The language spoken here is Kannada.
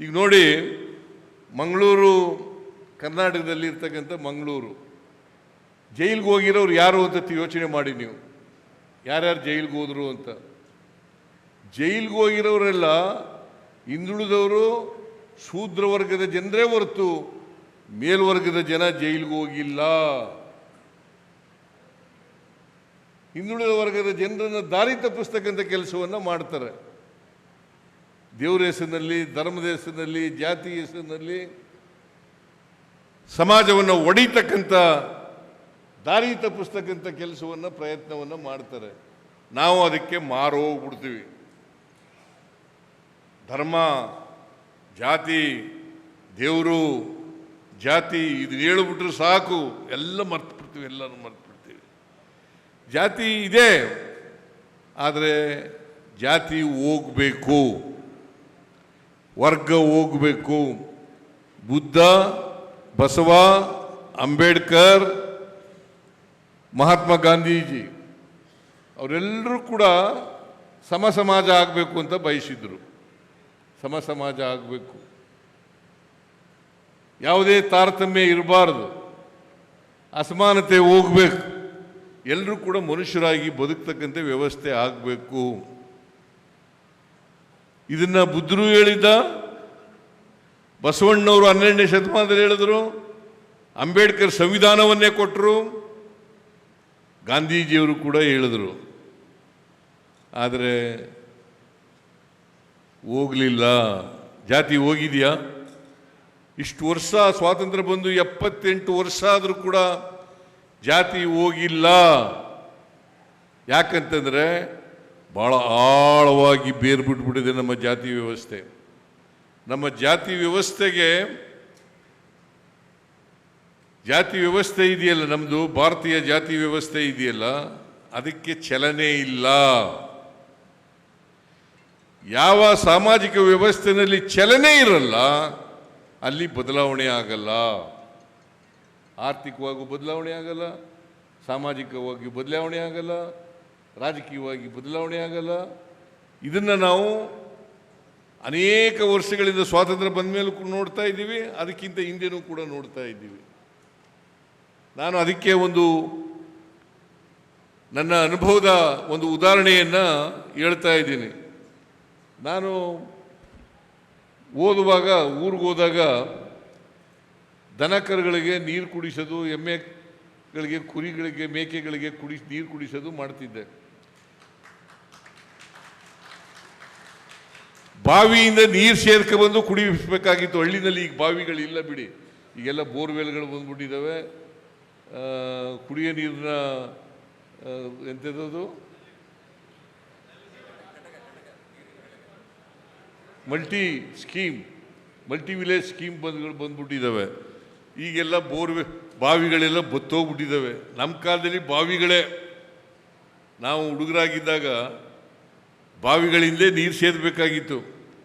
ಈಗ ನೋಡಿ, ಮಂಗಳೂರು, ಕರ್ನಾಟಕದಲ್ಲಿ ಇರ್ತಕ್ಕಂಥ ಮಂಗಳೂರು. ಜೈಲಿಗೆ ಹೋಗಿರೋರು ಯಾರು ಅಂತ ಯೋಚನೆ ಮಾಡಿ ನೀವು. ಯಾರ್ಯಾರು ಜೈಲಿಗೆ ಹೋದರು ಅಂತ. ಜೈಲಿಗೆ ಹೋಗಿರೋರೆಲ್ಲ ಹಿಂದುಳಿದವರು ಶೂದ್ರ ವರ್ಗದ ಜನರೇ ಹೊರತು ಮೇಲ್ವರ್ಗದ ಜನ ಜೈಲಿಗೆ ಹೋಗಿಲ್ಲ. ಹಿಂದುಳಿದ ವರ್ಗದ ಜನರನ್ನು ದಾರಿ ತಪ್ಪಿಸ್ತಕ್ಕಂಥ ಕೆಲಸವನ್ನು ಮಾಡ್ತಾರೆ. ದೇವರ ಹೆಸರಿನಲ್ಲಿ, ಧರ್ಮದ ಹೆಸರಿನಲ್ಲಿ, ಜಾತಿ ಹೆಸರಿನಲ್ಲಿ ಸಮಾಜವನ್ನು ಒಡೀತಕ್ಕಂಥ ದಾರಿ ತಪ್ಪಿಸ್ತಕ್ಕಂಥ ಕೆಲಸವನ್ನು, ಪ್ರಯತ್ನವನ್ನು ಮಾಡ್ತಾರೆ. ನಾವು ಅದಕ್ಕೆ ಮಾರು ಹೋಗ್ಬಿಡ್ತೀವಿ. ಧರ್ಮ, ಜಾತಿ, ದೇವರು, ಜಾತಿ, ಇದು ಹೇಳ್ಬಿಟ್ರೆ ಸಾಕು. ಎಲ್ಲ ಮರ್ತು ಬಿಡ್ತೀವಿ ಎಲ್ಲರೂ ಮರ್ತು ಬಿಡ್ತೀವಿ ಜಾತಿ ಇದೆ, ಆದರೆ ಜಾತಿ ಹೋಗಬೇಕು. ವರ್ಗ ಹೋಗಬೇಕು. ಬುದ್ಧ, ಬಸವ, ಅಂಬೇಡ್ಕರ್, ಮಹಾತ್ಮ ಗಾಂಧೀಜಿ, ಅವರೆಲ್ಲರೂ ಕೂಡ ಸಮ ಸಮಾಜ ಆಗಬೇಕು ಅಂತ ಬಯಸಿದ್ರು. ಸಮ ಸಮಾಜ ಆಗಬೇಕು. ಯಾವುದೇ ತಾರತಮ್ಯ ಇರಬಾರ್ದು. ಅಸಮಾನತೆ ಹೋಗ್ಬೇಕು. ಎಲ್ಲರೂ ಕೂಡ ಮನುಷ್ಯರಾಗಿ ಬದುಕ್ತಕ್ಕಂಥ ವ್ಯವಸ್ಥೆ ಆಗಬೇಕು. ಇದನ್ನ ಬುದ್ಧರು ಹೇಳಿದ್ದ? ಬಸವಣ್ಣವರು ಹನ್ನೆರಡನೇ ಶತಮಾನದಲ್ಲಿ ಹೇಳಿದ್ರು. ಅಂಬೇಡ್ಕರ್ ಸಂವಿಧಾನವನ್ನೇ ಕೊಟ್ಟರು ಗಾಂಧೀಜಿಯವರು ಕೂಡ ಹೇಳಿದ್ರು. ಆದರೆ ಹೋಗಲಿಲ್ಲ. ಜಾತಿ ಹೋಗಿದೆಯಾ? ಇಷ್ಟು ವರ್ಷ ಸ್ವಾತಂತ್ರ್ಯ ಬಂದು ಎಪ್ಪತ್ತೆಂಟು ವರ್ಷ ಆದರೂ ಕೂಡ ಜಾತಿ ಹೋಗಿಲ್ಲ. ಯಾಕಂತಂದರೆ ಭಾಳ ಆಳವಾಗಿ ಬೇರು ಬಿಟ್ಬಿಟ್ಟಿದೆ ನಮ್ಮ ಜಾತಿ ವ್ಯವಸ್ಥೆ. ನಮ್ಮ ಜಾತಿ ವ್ಯವಸ್ಥೆಗೆ ಜಾತಿ ವ್ಯವಸ್ಥೆ ಇದೆಯಲ್ಲ ನಮ್ಮದು ಭಾರತೀಯ ಜಾತಿ ವ್ಯವಸ್ಥೆ ಇದೆಯಲ್ಲ, ಅದಕ್ಕೆ ಚಲನೆ ಇಲ್ಲ. ಯಾವ ಸಾಮಾಜಿಕ ವ್ಯವಸ್ಥೆಯಲ್ಲಿ ಚಲನೆ ಇರಲ್ಲ, ಅಲ್ಲಿ ಬದಲಾವಣೆ ಆಗಲ್ಲ. ಆರ್ಥಿಕವಾಗೂ ಬದಲಾವಣೆ ಆಗಲ್ಲ, ಸಾಮಾಜಿಕವಾಗಿ ಬದಲಾವಣೆ ಆಗಲ್ಲ. ರಾಜಕೀಯವಾಗಿ ಬದಲಾವಣೆ ಆಗಲ್ಲ. ಇದನ್ನು ನಾವು ಅನೇಕ ವರ್ಷಗಳಿಂದ ಸ್ವಾತಂತ್ರ್ಯ ಬಂದ ಮೇಲೂ ನೋಡ್ತಾ ಇದ್ದೀವಿ, ಅದಕ್ಕಿಂತ ಹಿಂದೆನೂ ಕೂಡ ನೋಡ್ತಾ ಇದ್ದೀವಿ. ನಾನು ಅದಕ್ಕೆ ಒಂದು ನನ್ನ ಅನುಭವದ ಒಂದು ಉದಾಹರಣೆಯನ್ನು ಹೇಳ್ತಾ ಇದ್ದೀನಿ. ನಾನು ಓದುವಾಗ, ಊರಿಗೆ ಹೋದಾಗ ದನಕರುಗಳಿಗೆ ನೀರು ಕುಡಿಸೋದು ಎಮ್ಮೆಗಳಿಗೆ ಕುರಿಗಳಿಗೆ, ಮೇಕೆಗಳಿಗೆ ಕುಡಿಸಿ ನೀರು ಕುಡಿಸೋದು ಮಾಡ್ತಿದ್ದೆ. ಬಾವಿಯಿಂದ ನೀರು ಸೇರ್ಕ ಬಂದು ಕುಡಿಸಬೇಕಾಗಿತ್ತು ಹಳ್ಳಿನಲ್ಲಿ ಈಗ ಬಾವಿಗಳಿಲ್ಲ ಬಿಡಿ. ಈಗೆಲ್ಲ ಬೋರ್ವೆಲ್ಗಳು ಬಂದ್ಬಿಟ್ಟಿದ್ದಾವೆ ಕುಡಿಯೋ ನೀರಿನ ಎಂಥದ್ದು multi scheme, multi village scheme ಬಂದ್ಗಳು ಬಂದ್ಬಿಟ್ಟಿದ್ದಾವೆ ಈಗೆಲ್ಲ ಬೋರ್ವೆ, ಬಾವಿಗಳೆಲ್ಲ ಬತ್ತೋಗ್ಬಿಟ್ಟಿದ್ದಾವೆ ನಮ್ಮ ಕಾಲದಲ್ಲಿ ಬಾವಿಗಳೇ. ನಾವು ಹುಡುಗರಾಗಿದ್ದಾಗ ಬಾವಿಗಳಿಂದಲೇ ನೀರು ಸೇದಬೇಕಾಗಿತ್ತು.